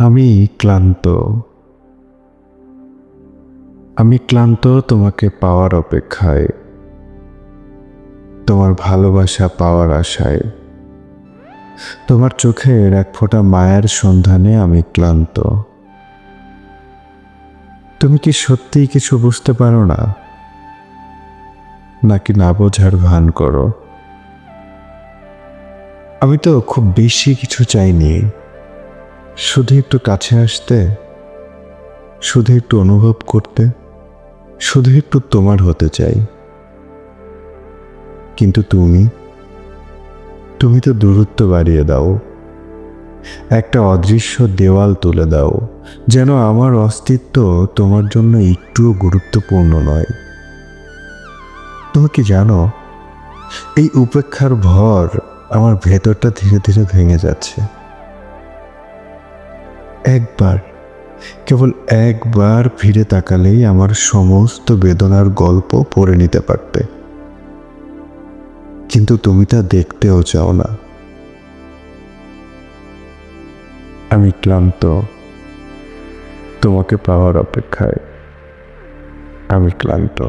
আমি ক্লান্ত। আমি ক্লান্ত তোমাকে পাওয়ার অপেক্ষায়। তোমার ভালোবাসা পাওয়ার আশায়। তোমার চোখের এক ফোঁটা মায়ের সন্ধানে আমি ক্লান্ত। তুমি কি সত্যিই কিছু বুঝতে পারো না? নাকি না বোঝার ভান করো? আমি তো খুব বেশি কিছু চাইনি। শুধু একটু কাছে আসতে? শুধু একটু অনুভব করতে? শুধু একটু তোমার হতে চাই। কিন্তু তুমি? তুমি তো দূরত্ব বাড়িয়ে দাও। একটা অদৃশ্য দেওয়াল তুলে দাও। যেন আমার অস্তিত্ব তোমার জন্য একটুও গুরুত্বপূর্ণ নয়। তুমি কি জানো? এই উপেক্ষার ভর আমার ভেতরটা ধীরে ধীরে ভেঙে যাচ্ছে। একবার, কেবল একবার ফিরে তাকালেই আমার সমস্ত বেদনার গল্প পড়ে নিতে পারতে কিন্তু তুমি তা দেখতেও চাও না। আমি ক্লান্ত। তোমাকে পাওয়ার অপেক্ষায় আমি ক্লান্ত।